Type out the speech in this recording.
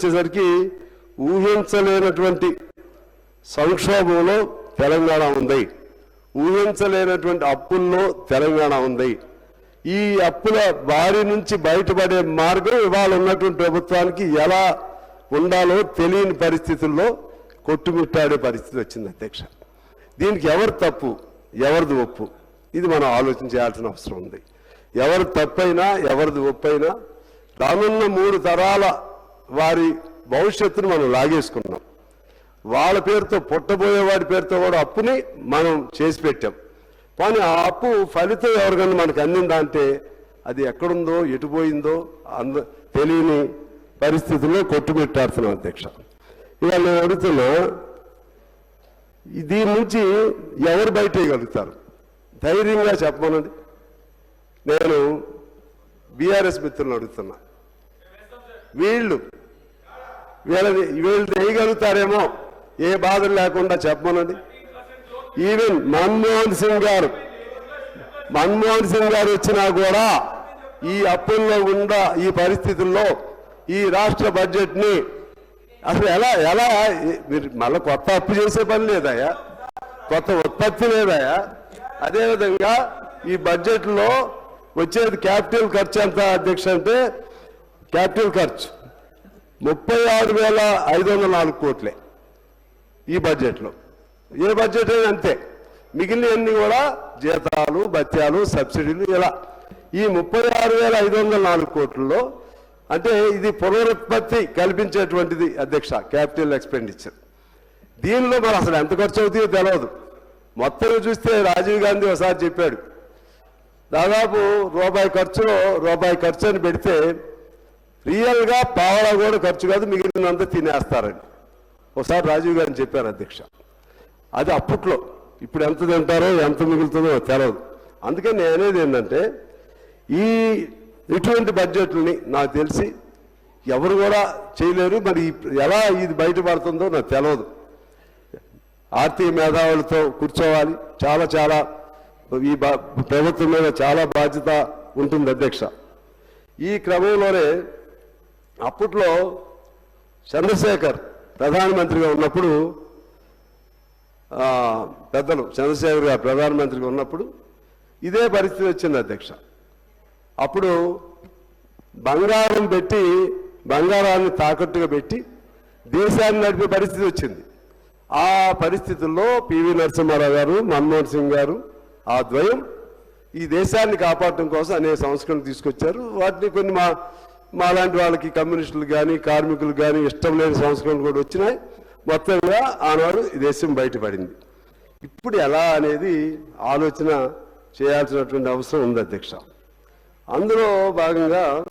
వచ్చేసరికి ఊహించలేనటువంటి సంక్షోభంలో తెలంగాణ ఉంది. ఊహించలేనటువంటి అప్పుల్లో తెలంగాణ ఉంది. ఈ అప్పుల బారి నుంచి బయటపడే మార్గం ఇవాళ ఉన్నటువంటి ప్రభుత్వానికి ఎలా ఉండాలో తెలియని పరిస్థితుల్లో కొట్టుమిట్టాడే పరిస్థితి వచ్చింది అధ్యక్ష. దీనికి ఎవరు తప్పు? ఎవరిది ఒప్పు? ఇది మనం ఆలోచన చేయాల్సిన అవసరం ఉంది. ఎవరు తప్పైనా ఎవరిది ఒప్పైనా రానున్న మూడు తరాల వారి భవిష్యత్తును మనం లాగేసుకున్నాం. వాళ్ళ పేరుతో పుట్టబోయే వాడి పేరుతో కూడా అప్పుని మనం చేసి పెట్టాం. కానీ ఆ అప్పు ఫలితం ఎవరికన్నా మనకు అందిందా అంటే అది ఎక్కడుందో ఎటుపోయిందో అంద తెలియని పరిస్థితుల్లో కొట్టుమిట్టాడుతున్నాం అధ్యక్ష. ఇవాళ నేను అడుగుతున్నా దీని నుంచి ఎవరు బయటేయగలుగుతారు? ధైర్యంగా చెప్పమనండి. నేను బీఆర్ఎస్ మిత్రులను అడుగుతున్నా. వీళ్ళు వీళ్ళని వీళ్ళు చేయగలుగుతారేమో ఏ బాధలు లేకుండా చెప్పమనండి. ఈవెన్ మన్మోహన్ సింగ్ గారు మన్మోహన్ సింగ్ గారు వచ్చినా కూడా ఈ అప్పుల్లో ఉండ ఈ పరిస్థితుల్లో ఈ రాష్ట్ర బడ్జెట్ని అసలు ఎలా ఎలా మీరు మళ్ళీ కొత్త అప్పు చేసే పని లేదాయా కొత్త ఉత్పత్తి లేదయా అదేవిధంగా ఈ బడ్జెట్లో వచ్చేది క్యాపిటల్ ఖర్చు ఎంత అధ్యక్ష అంటే క్యాపిటల్ ఖర్చు ముప్పై ఆరు వేల ఐదు వందల నాలుగు కోట్లే ఈ బడ్జెట్లో. ఏ బడ్జెట్ అయినా అంతే. మిగిలినవన్నీ కూడా జీతాలు భత్యాలు సబ్సిడీలు ఇలా. ఈ ముప్పై ఆరు వేల ఐదు వందల నాలుగు కోట్లలో అంటే ఇది పునరుత్పత్తి కల్పించేటువంటిది అధ్యక్ష క్యాపిటల్ ఎక్స్పెండిచర్. దీనిలో మరి అసలు ఎంత ఖర్చు అవుతుందో తెలియదు మొత్తం చూస్తే రాజీవ్ గాంధీ ఒకసారి చెప్పాడు దాదాపు రూపాయి ఖర్చులో రూపాయి ఖర్చు అని పెడితే రియల్గా పావడా కూడా ఖర్చు కాదు మిగిలినంతా తినేస్తారని ఒకసారి రాజీవ్ గాంధీ చెప్పారు అధ్యక్ష. అది అప్పట్లో. ఇప్పుడు ఎంత తింటారో ఎంత మిగులుతుందో తెలవదు. అందుకని నేను అనేది ఏంటంటే ఈ ఇటువంటి బడ్జెట్లని నాకు తెలిసి ఎవరు కూడా చేయలేరు. మరి ఎలా ఇది బయటపడుతుందో నాకు తెలియదు ఆర్థిక మేధావులతో కూర్చోవాలి. చాలా చాలా ఈ ప్రభుత్వం మీద చాలా బాధ్యత ఉంటుంది అధ్యక్ష. ఈ క్రమంలోనే అప్పట్లో చంద్రశేఖర్ ప్రధానమంత్రిగా ఉన్నప్పుడు పెద్దలు చంద్రశేఖర్ గారు ప్రధానమంత్రిగా ఉన్నప్పుడు ఇదే పరిస్థితి వచ్చింది అధ్యక్ష. అప్పుడు బంగారం పెట్టి బంగారాన్ని తాకట్టుగా పెట్టి దేశాన్ని నడిపే పరిస్థితి వచ్చింది. ఆ పరిస్థితుల్లో పివి నరసింహారావు గారు మన్మోహన్ సింగ్ గారు ఆ ద్వయం ఈ దేశాన్ని కాపాడటం కోసం అనేక సంస్కరణలు తీసుకొచ్చారు. వాటిని కొన్ని మా మాలాంటి వాళ్ళకి కమ్యూనిస్టులు కానీ కార్మికులు కానీ ఇష్టం లేని సంస్కరణలు కూడా వచ్చినాయి. మొత్తంగా ఆనాడు ఈ దేశం బయటపడింది. ఇప్పుడు ఎలా అనేది ఆలోచన చేయాల్సినటువంటి అవసరం ఉంది అధ్యక్ష. అందులో భాగంగా